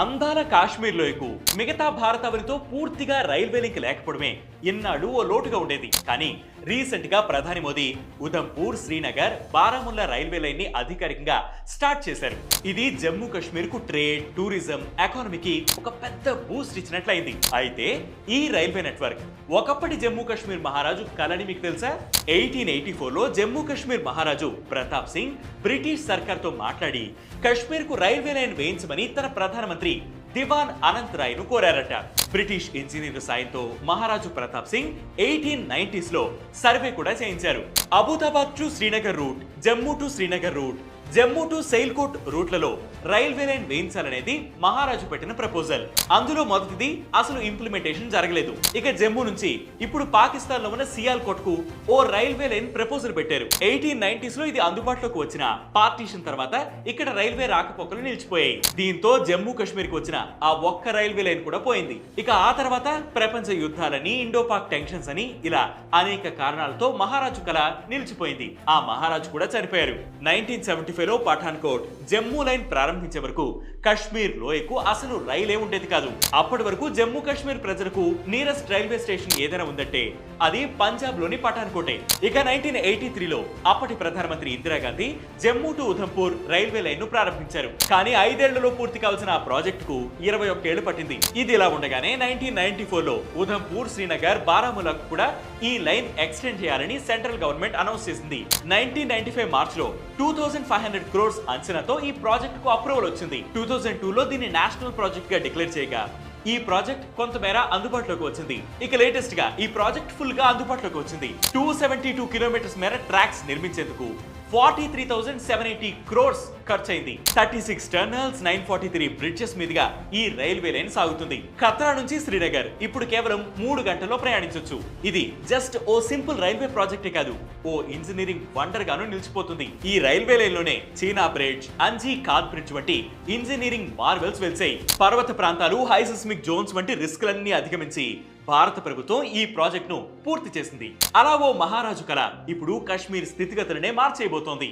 అందాల కాశ్మీర్ లోయకు మిగతా భారతావనితో పూర్తిగా రైల్వే లింక్ లేకపోవడమే ఇన్నాడు ఓ లోటుగా ఉండేది. కానీ రీసెంట్గా ప్రధాని మోదీ ఉధంపూర్ శ్రీనగర్ బారాముల్లా రైల్వే లైన్ని అధికారికంగా స్టార్ట్ చేశారు. ఇది జమ్మూ కాశ్మీర్కు ట్రేడ్ టూరిజం ఎకానమీకి ఒక పెద్ద బూస్ట్ ఇచ్చినట్లయింది. అయితే ఈ రైల్వే నెట్వర్క్ ఒకప్పటి జమ్మూ కాశ్మీర్ మహారాజు కలని మీకు తెలుసా? ఎయిటీన్ ఎయిటీ ఫోర్లో జమ్మూ కాశ్మీర్ మహారాజు ప్రతాప్ సింగ్ బ్రిటిష్ సర్కార్తో మాట్లాడి కాశ్మీర్కు రైల్వే లైన్ వేయించమని తన ప్రధానమంత్రి దివాన్ అనంత్ రాయ్ను కోరారట. బ్రిటిష్ ఇంజనీర్ సాయంతో మహారాజు ప్రతాప్ సింగ్ ఎయిటీన్ నైన్టీస్లో సర్వే కూడా చేయించారు. Abbottabad to Srinagar route Jammu to Srinagar route Jammu to Sialkot రూట్లలో railway line వేయించాలనేది మహారాజు పెట్టిన ప్రపోజల్. అందులో మొదటిది అసలు ఇంప్లిమెంటేషన్ జరగలేదు. ఇక జమ్మూ నుంచి ఇప్పుడు పాకిస్తాన్లో ఉన్న సియాల్కోట్కు ఓ రైల్వే లైన్ ప్రపోజల్ పెట్టారు. ఎయిటీన్ నైన్టీస్లో ఇది అందుబాటులోకి వచ్చిన పార్టీషన్ తర్వాత ఇక్కడ రైల్వే రాకపోకలు నిలిచిపోయాయి. దీంతో జమ్మూ కాశ్మీర్కు వచ్చిన ఆ ఒక్క రైల్వే లైన్ కూడా పోయింది. ఇక ఆ తర్వాత ప్రపంచ యుద్ధాలని ఇండో పాక్ టెన్షన్స్ అని ఇలా అనేక కారణాలతో మహారాజు కళ నిలిచిపోయింది. ఆ మహారాజు కూడా చనిపోయారు. నైన్టీన్ సెవెంటీ ఫైవ్ లో పఠాన్కోట్ జమ్మూ లైన్ ప్రారంభించే వరకు కశ్మీర్ లోయకు అసలు రైలే ఉండేది కాదు. అప్పటి వరకు జమ్మూ కాశ్మీర్ ప్రజలకు నీరెస్ట్ రైల్వే స్టేషన్ ఏదైనా ఉందంటే అది పంజాబ్లోని పఠాన్కోటే. ఇక నైన్టీన్ ఎయిటీ త్రీలో అప్పటి ప్రధానమంత్రి ఇందిరాగాంధీ జమ్మూ టు ఉధంపూర్ రైల్వే లైన్ను ప్రారంభించారు. కానీ ఐదేళ్ళలో పూర్తి కావాల్సిన ఆ ప్రాజెక్టుకు ఇరవై ఒక్కేళ్ళు పట్టింది. ఇది ఇలా ఉండగానే నైన్టీన్ నైన్టీ ఫోర్లో ఉధంపూర్ శ్రీనగర్ బారాములాకు కూడా ఈ లైన్ ఎక్స్టెండ్ చేయాలని సెంట్రల్ గవర్నమెంట్ అనౌన్స్ చేసింది. నైన్టీన్ నైన్టీ ఫైవ్ మార్చ్లో two thousand five hundred crores అంచనాతో ఈ ప్రాజెక్ట్కు అప్రూవల్ వచ్చింది. టూ థౌసండ్ టూ లో దీన్ని నేషనల్ ప్రాజెక్ట్గా డిక్లేర్ చేయగా ఈ ప్రాజెక్ట్ కొంతమేర అందుబాటులోకి వచ్చింది. ఇక లేటెస్ట్గా ఈ ప్రాజెక్ట్ ఫుల్గా అందుబాటులోకి వచ్చింది. టూ సెవెంటీ టూ కిలోమీటర్స్ మేర tracks నిర్మించేందుకు. Forty three thousand seven eighty crores ఖర్చయింది. Thirty six tunnels nine forty three bridges మీదుగా ఈ రైల్వే లైన్ సాగుతుంది. ఖత్రా నుంచి శ్రీనగర్ ఇప్పుడు కేవలం మూడు గంటల్లో ప్రయాణించవచ్చు ఇది జస్ట్ ఓ సింపుల్ రైల్వే ప్రాజెక్టే కాదు ఓ ఇంజనీరింగ్ వండర్ గాను నిలిచిపోతుంది. ఈ రైల్వే లైన్లోనే చీనా బ్రిడ్జ్ అంజీ కార్ బ్రిడ్జ్ వంటి ఇంజనీరింగ్ మార్వెల్స్ వెలిసాయి. పర్వత ప్రాంతాలు హైసిస్మిక్ జోన్స్ వంటి రిస్క్లన్నీ అధిగమించి భారత ప్రభుత్వం ఈ ప్రాజెక్టును పూర్తి చేసింది. అలా ఓ మహారాజు కళ ఇప్పుడు కశ్మీర్ స్థితిగతులనే మార్చేయబోతోంది.